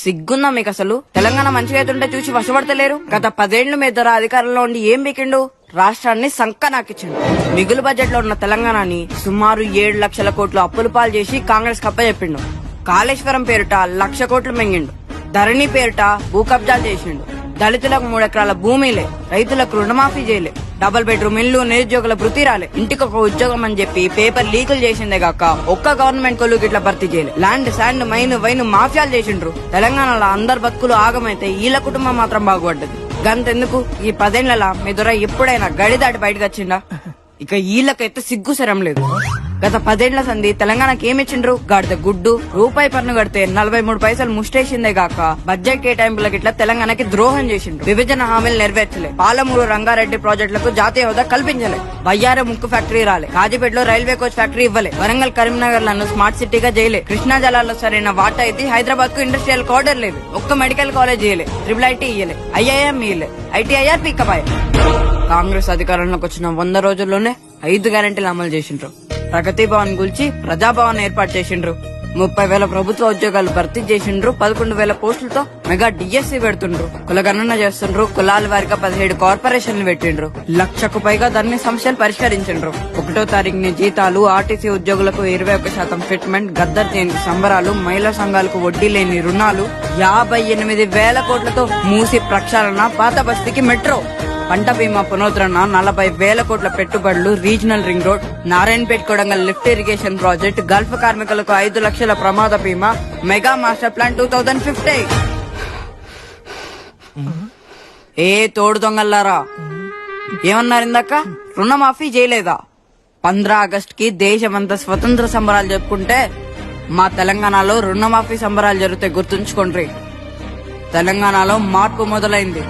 సిగ్గున్నా మీకు అసలు తెలంగాణ మంచిగా అవుతుంటే చూసి వశపడతలేరు? గత పదేళ్ళు మీ ఇద్దరు అధికారంలో ఉండి ఏం బీకిండు? రాష్ట్రాన్ని సంక నాకిచ్చిండు మిగులు బడ్జెట్లో ఉన్న తెలంగాణని సుమారు ఏడు లక్షల కోట్లు అప్పులు పాలు చేసి కాంగ్రెస్ కప్ప చెప్పిండు కాళేశ్వరం పేరుట లక్ష కోట్లు మింగిండు. ధరణి పేరుట భూ కబ్జాలు చేసిండు. దళితులకు మూడెకరాల భూమిలే. రైతులకు రుణమాఫీ చేయలే. డబుల్ బెడ్రూమ్ ఇల్లు నిరుద్యోగుల వృత్తి ఇంటికి ఒక ఉద్యోగం అని చెప్పి పేపర్ లీకులు చేసిందే కాక ఒక్క గవర్నమెంట్ కొలు గిట్ల భర్తీ చేయలే. ల్యాండ్ శాండ్ మైన్ వైన్ మాఫియాలు చేసిండ్రు. తెలంగాణలో అందరు బతుకులు ఆగమైతే వీళ్ళ కుటుంబం మాత్రం బాగుపడ్డది. గంతెందుకు? ఈ పదేళ్ళలో మీ దొర ఎప్పుడైనా గడి దాటి బయటకు వచ్చిండా ఇక వీళ్ళకైతే సిగ్గు శరం లేదు. గత పదేళ్ళ సంధి తెలంగాణకి ఏమిచ్చిండ్రు గాడిద గుడ్డు రూపాయి పన్ను కడితే నలభై మూడు పైసలు ముష్టేసిందే గాక. బడ్జెట్ కేటాయింపులకు ఇట్లా తెలంగాణకి ద్రోహం చేసిండ్రు. విభజన హామీలు నెరవేర్చలే. పాలమూరు రంగారెడ్డి ప్రాజెక్టులకు జాతీయ హోదా కల్పించలే. బయ్యారం ముక్కు ఫ్యాక్టరీ రాలే. కాజీపేటలో రైల్వే కోచ్ ఫ్యాక్టరీ ఇవ్వలే. వరంగల్ కరీంనగర్లను స్మార్ట్ సిటీగా చేయలే. కృష్ణా జలాల్లో సరైన వాటా అయితే హైదరాబాద్కు ఇండస్ట్రియల్ కార్డర్ లేదు. ఒక్క మెడికల్ కాలేజ్ ఇయ్యలే. ట్రిపుల్ ఐటీ ఇయ్యలే. ఐఐఎం ఇయ్యలే. ఐటీఐఆర్ పీకపాయ్ కాంగ్రెస్ అధికారంలోకి వచ్చిన వంద రోజుల్లోనే ఐదు గ్యారంటీలు అమలు చేసిండ్రు. ప్రగతి భవన్ గురించి ప్రజాభవన్ ఏర్పాటు చేసిండ్రు. ముప్పై వేల ప్రభుత్వ ఉద్యోగాలు భర్తీ చేసిండ్రు. పదకొండు వేల పోస్టులతో మెగా డిఎస్సి పెడుతుండ్రు. కులగణన చేస్తుండ్రు. కులాల వారిగా పదిహేడు కార్పొరేషన్లు పెట్టిండ్రు. లక్షకు పైగా ధరణి సమస్యలు పరిష్కరించిండ్రు. ఒకటో తారీఖుని జీతాలు ఆర్టీసీ ఉద్యోగులకు ఇరవై ఒక్క శాతం ఫిట్మెంట్ గద్దర్ జయంతి సంబరాలు మహిళా సంఘాలకు వడ్డీ లేని రుణాలు యాభై ఎనిమిది వేల కోట్లతో మూసి ప్రక్షాళన పాత బస్తీకి మెట్రో. పంట బీమా పునరుద్ధరణ నలభై వేల కోట్ల పెట్టుబడులు regional ring road Narayanpet Kodangal lift irrigation project Gulf కార్మికులకు ఐదు లక్షల ప్రమాద బీమా mega master plan two thousand fifty. ఏ తోడు దొంగల్లారా? ఏమన్నారు ఇందాక? రుణమాఫీ చేయలేదా? పంద్రా ఆగస్ట్కి దేశమంతా స్వతంత్ర సంబరాలు చెప్పుకుంటే మా తెలంగాణలో రుణమాఫీ సంబరాలు జరిగితే గుర్తుంచుకోండి. తెలంగాణలో మార్పు మొదలైంది.